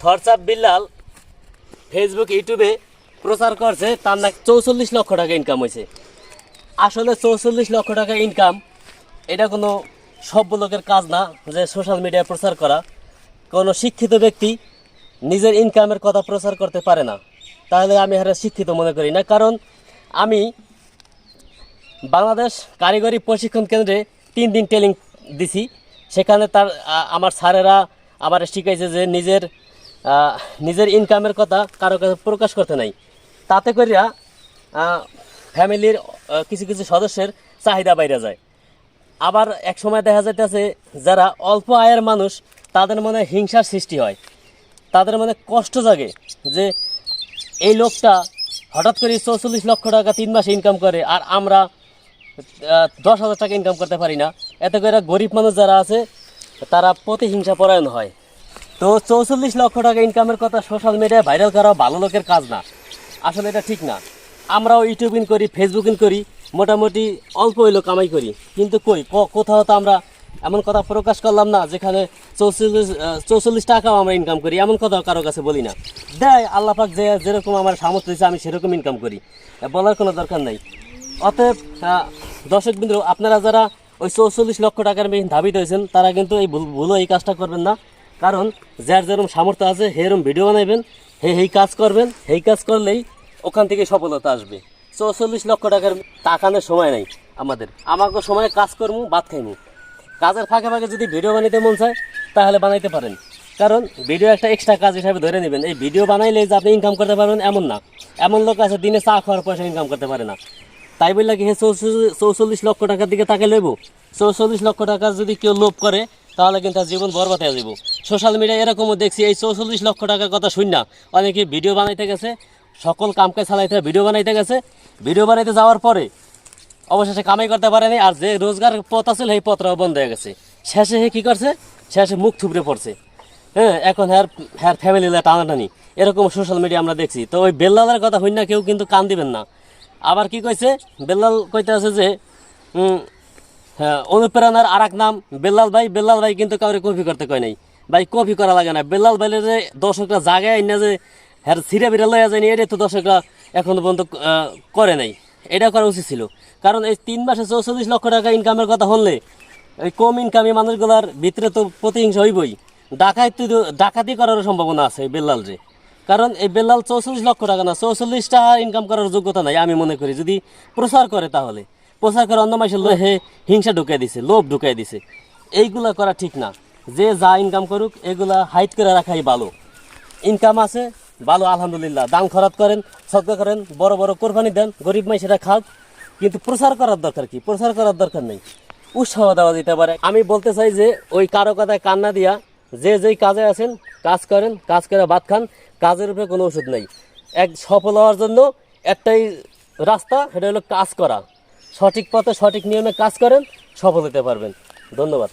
থরসাপ Billal Facebook, ইউটিউবে প্রচার করছে, তার নাকি চৌচল্লিশ লক্ষ টাকা ইনকাম হয়েছে। আসলে চৌচল্লিশ লক্ষ টাকা ইনকাম এটা কোনো সভ্য লোকের কাজ না যে সোশ্যাল মিডিয়ায় প্রচার করা। কোনো শিক্ষিত ব্যক্তি নিজের ইনকামের কথা প্রচার করতে পারে না। তাহলে আমি হারে শিক্ষিত মনে করি না, কারণ আমি বাংলাদেশ কারিগরি প্রশিক্ষণ কেন্দ্রে তিন দিন ট্রেনিং দিছি। সেখানে তার আমার স্যারেরা আমার শিখাইছে যে নিজের নিজের ইনকামের কথা কারও কাছে প্রকাশ করতে নাই। তাতে করিয়া ফ্যামিলির কিছু কিছু সদস্যের চাহিদা বাইরে যায়। আবার এক সময় দেখা যাইতেছে যারা অল্প আয়ের মানুষ, তাদের মনে হিংসার সৃষ্টি হয়। তাদের মনে কষ্ট জাগে যে এই লোকটা হঠাৎ করে চৌচল্লিশ লক্ষ টাকা তিন মাসে ইনকাম করে, আর আমরা দশ হাজার টাকা ইনকাম করতে পারি না। এতে করে গরিব মানুষ যারা আছে তারা প্রতিহিংসা পরায়ণ হয়। তো চৌচল্লিশ লক্ষ টাকা ইনকামের কথা সোশ্যাল মিডিয়ায় ভাইরাল করা ভালো লোকের কাজ না। আসলে এটা ঠিক না। আমরাও ইউটিউবিং করি ফেসবুকিং করি মোটামুটি অল্প হইলেও কামাই করি। কিন্তু কই কোথাও তো আমরা এমন কথা প্রকাশ করলাম না যেখানে চৌচল্লিশ চৌচল্লিশ টাকাও আমরা ইনকাম করি এমন কথা কারও কাছে বলি না। দেয় আল্লাপাক যে যেরকম আমার সামর্থ্য দিচ্ছে আমি সেরকম ইনকাম করি। বলার কোনো দরকার নাই। অতএব আহ, দর্শক বিন্দু আপনারা যারা ওই চৌচল্লিশ লক্ষ টাকার বেশি ধাবিত হয়েছেন, তারা কিন্তু এই ভুল এই কাজটা করবেন না। কারণ যার যেরকম সামর্থ্য আছে সেরকম ভিডিও বানাইবেন, হে এই কাজ করবেন, এই কাজ করলেই ওখান থেকে সফলতা আসবে। চৌচল্লিশ লক্ষ টাকার টাকানোর সময় নাই আমাদের। আমাকে সময় কাজ করব ভাত খাইমু। কাজের ফাঁকে ফাঁকে যদি ভিডিও বানাইতে মন চায়, তাহলে বানাইতে পারেন। কারণ ভিডিও একটা এক্সট্রা কাজ হিসাবে ধরে নেবেন। এই ভিডিও বানাইলে যে আপনি ইনকাম করতে পারবেন, এমন না। এমন লোক আছে, দিনে চা খাওয়ার পয়সা ইনকাম করতে পারে না। তাই বললে কি চৌচল্লিশ লক্ষ টাকার দিকে তাকে লইব? চৌচল্লিশ লক্ষ টাকার যদি কেউ লোভ করে, তাহলে কিন্তু তার জীবন বরবাদ হয়ে যাব সোশ্যাল মিডিয়ায় এরকমও দেখছি, এই চৌচল্লিশ লক্ষ টাকার কথা শুন না। অনেকে ভিডিও বানাইতে গেছে, সকল কামকে চালাইতে ভিডিও বানাইতে গেছে। ভিডিও বানাইতে যাওয়ার পরে অবশেষে কামাই করতে পারেনি, আর যে রোজগার পথ আছে, সেই পথটাও বন্ধ হয়ে গেছে। শেষে হে কী করছে? শেষে মুখ থুবড়ে পড়ছে। হ্যাঁ এখন হ্যার হ্যার ফ্যামিলি টানাটানি। এরকম সোশ্যাল মিডিয়া আমরা দেখছি। তো ওই বেল্লালের কথা হই না, কেউ কিন্তু কান দিবেন না। আবার কি কইছে? বেল্লাল কইতে আছে যে হ্যাঁ অনুপ্রেরণার আর এক নাম বেল্লাল ভাই। বেল্লাল ভাই কিন্তু কাউরে কপি করতে কয় নাই। ভাই, কপি করা লাগে না। বেল্লাল ভাইলে যে দর্শকরা জাগায় না যে হ্যাঁ ছিঁড়ে বিড়ে লইয়া যায়নি এটা তো দর্শকরা এখনও পর্যন্ত করে নাই। এটা করা উচিত ছিল। কারণ এই তিন মাসে চৌচল্লিশ লক্ষ টাকা ইনকামের কথা হলে এই কম ইনকামি মানুষগুলার ভিতরে তো প্রতিহিংসা হইবই। ডাকাতি ডাকাতি করারও সম্ভাবনা আছে বেল্লাল রে কারণ এই বেলাল চৌচল্লিশ লক্ষ টাকা না, চৌচল্লিশ টাকা ইনকাম করার যোগ্যতা নাই, আমি মনে করি। যদি প্রচার করে তাহলে, প্রচার করে অন্য মাসের হে হিংসা ঢুকাই দিছে, লোভ ঢুকাই দিছে। এইগুলা করা ঠিক না। যে যা ইনকাম করুক, এগুলা হাইট করে রাখাই ভালো। ইনকাম আছে, ভালো, আলহামদুলিল্লাহ। দাম খরচ করেন, সদকা করেন, বড় বড় কোরবানি দেন, গরিব সেটা খাক। কিন্তু প্রচার করার দরকার কি? প্রচার করার দরকার নেই। উৎসাহ দেওয়া দিতে পারে। আমি বলতে চাই যে, ওই কারও কথায় কান্না দিয়া যে যেই কাজে আছেন, কাজ করেন, কাজ করে বাদ খান, কাজের উপরে কোনো ওষুধ নেই। এক সফল হওয়ার জন্য একটাই রাস্তা, সেটা হলো কাজ করা। সঠিক পথে সঠিক নিয়মে কাজ করেন, সফল হতে পারবেন। ধন্যবাদ।